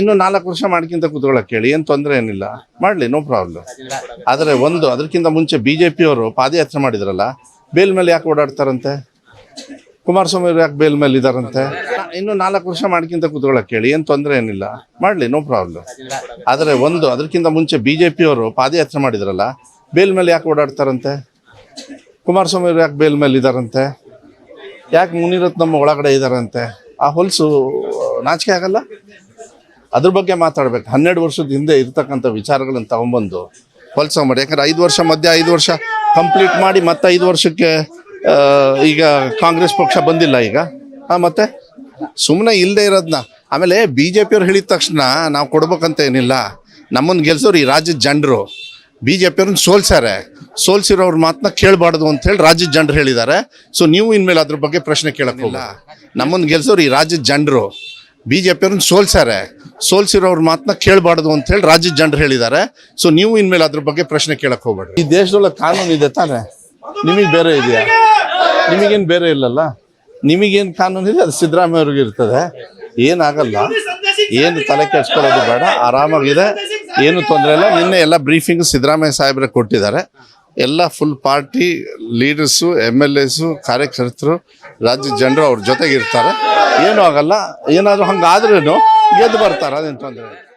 ಇನ್ನು ನಾಲ್ಕು ವರ್ಷ ಮಾಡ್ಕಿಂತ ಕೂತ್ಕೊಳ್ಳೋಕೆ ಕೇಳಿ, ಏನು ತೊಂದರೆ ಏನಿಲ್ಲ. ಮಾಡಲಿ ನೋ ಪ್ರಾಬ್ಲಮ್ ಆದರೆ ಒಂದು ಅದಕ್ಕಿಂತ ಮುಂಚೆ ಬಿ ಜೆ ಪಿಯವರು ಪಾದಯಾತ್ರೆ ಮಾಡಿದ್ರಲ್ಲ, ಬೇಲ್ ಮೇಲೆ ಯಾಕೆ ಓಡಾಡ್ತಾರಂತೆ? ಕುಮಾರಸ್ವಾಮಿ ಅವರು ಯಾಕೆ ಬೇಲ್ ಮೇಲೆ ಇದ್ದಾರಂತೆ ಇನ್ನು ನಾಲ್ಕು ವರ್ಷ ಮಾಡ್ಕಿಂತ ಕೂತ್ಕೊಳ್ಳೋಕೆ ಕೇಳಿ, ಏನು ತೊಂದರೆ ಏನಿಲ್ಲ. ಮಾಡಲಿ ನೋ ಪ್ರಾಬ್ಲಮ್ ಆದರೆ ಒಂದು ಅದಕ್ಕಿಂತ ಮುಂಚೆ ಬಿ ಜೆ ಪಿಯವರು ಪಾದಯಾತ್ರೆ ಮಾಡಿದ್ರಲ್ಲ, ಬೇಲ್ ಮೇಲೆ ಯಾಕೆ ಓಡಾಡ್ತಾರಂತೆ? ಕುಮಾರಸ್ವಾಮಿ ಅವರು ಯಾಕೆ ಬೇಲ್ ಮೇಲೆ ಇದ್ದಾರಂತೆ ಯಾಕೆ ಮುನಿರತ್ನಮ್ಮ ಒಳಗಡೆ ಇದ್ದಾರಂತೆ ಆ ಹೊಲಸು, ನಾಚಿಕೆ ಆಗಲ್ಲ? ಅದ್ರ ಬಗ್ಗೆ ಮಾತಾಡ್ಬೇಕು. ಹನ್ನೆರಡು ವರ್ಷದ ಹಿಂದೆ ಇರ್ತಕ್ಕಂಥ ವಿಚಾರಗಳನ್ನ ತಗೊಂಬಂದು ಹೊಲಸ ಮಾಡಿ. ಯಾಕಂದ್ರೆ ಐದು ವರ್ಷ ಮಧ್ಯೆ ಐದು ವರ್ಷ ಕಂಪ್ಲೀಟ್ ಮಾಡಿ ಮತ್ತೆ ಐದು ವರ್ಷಕ್ಕೆ ಈಗ ಕಾಂಗ್ರೆಸ್ ಪಕ್ಷ ಬಂದಿಲ್ಲ ಈಗ. ಆ, ಮತ್ತೆ? ಸುಮ್ಮನೆ ಇಲ್ಲದೆ ಇರೋದನ್ನ ಆಮೇಲೆ ಬಿ ಜೆ ಪಿಯವ್ರು ಹೇಳಿದ ತಕ್ಷಣ ನಾವು ಕೊಡ್ಬೇಕಂತ ಏನಿಲ್ಲ. ನಮ್ಮನ್ನು ಗೆಲ್ಸೋರು ಈ ರಾಜ್ಯದ ಜನರು. B J ಪಿಯವ್ರನ್ನ ಸೋಲ್ಸ್ಯಾರೆ. ಸೋಲ್ಸಿರೋರ ಮಾತನ್ನ ಕೇಳಬಾರ್ದು ಅಂತ ಹೇಳಿ ರಾಜ್ಯದ ಜನರು ಹೇಳಿದ್ದಾರೆ. ಸೊ ನೀವು ಇನ್ಮೇಲೆ ಅದ್ರ ಬಗ್ಗೆ ಪ್ರಶ್ನೆ ಕೇಳೋಕ್ಕಿಲ್ಲ ನಮ್ಮನ್ನು ಗೆಲ್ಸೋರು ಈ ರಾಜ್ಯದ ಜನರು. B J ಪಿಯವ್ರನ್ನ ಸೋಲ್ಸ್ಯಾರೆ. ಸೋಲ್ಸಿರೋರ ಮಾತನ್ನ ಕೇಳಬಾರ್ದು ಅಂತ ಹೇಳಿ ರಾಜ್ಯದ ಜನರು ಹೇಳಿದ್ದಾರೆ. ಸೊ ನೀವು ಇನ್ಮೇಲೆ ಅದ್ರ ಬಗ್ಗೆ ಪ್ರಶ್ನೆ ಕೇಳಕ್ ಹೋಗ್ಬೇಡಿ ಈ ದೇಶದೊಳಗೆ ಕಾನೂನು ಇದೆ ತಾನೇ. ನಿಮಗೆ ಬೇರೆ ಇದೆಯಾ? ನಿಮಗೇನು ಬೇರೆ ಇಲ್ಲಲ್ಲ? ನಿಮಗೇನು ಕಾನೂನು ಇದೆ? ಅದು ಸಿದ್ದರಾಮಯ್ಯ ಅವ್ರಿಗೆ ಇರ್ತದೆ. ಏನಾಗಲ್ಲ. ಏನು ತಲೆ ಕೆಡ್ಸ್ಕೊಳ್ಳೋದು ಬೇಡ. ಆರಾಮಾಗಿದೆ. ಏನು ತೊಂದರೆ ಇಲ್ಲ. ನಿನ್ನೆ ಎಲ್ಲ ಬ್ರೀಫಿಂಗ್ ಸಿದ್ದರಾಮಯ್ಯ ಸಾಹೇಬ್ರೆ ಕೊಟ್ಟಿದ್ದಾರೆ. ಎಲ್ಲ full party leaders M L S ಕಾರ್ಯಕರ್ತರು ರಾಜ್ಯ ಜನರು ಅವ್ರ ಜೊತೆಗಿರ್ತಾರೆ. ಏನೂ ಆಗಲ್ಲ. ಏನಾದರೂ ಹಂಗಾದ್ರೂ ಗೆದ್ದು ಬರ್ತಾರೆ, ಅದೇನು ತೊಂದರೆ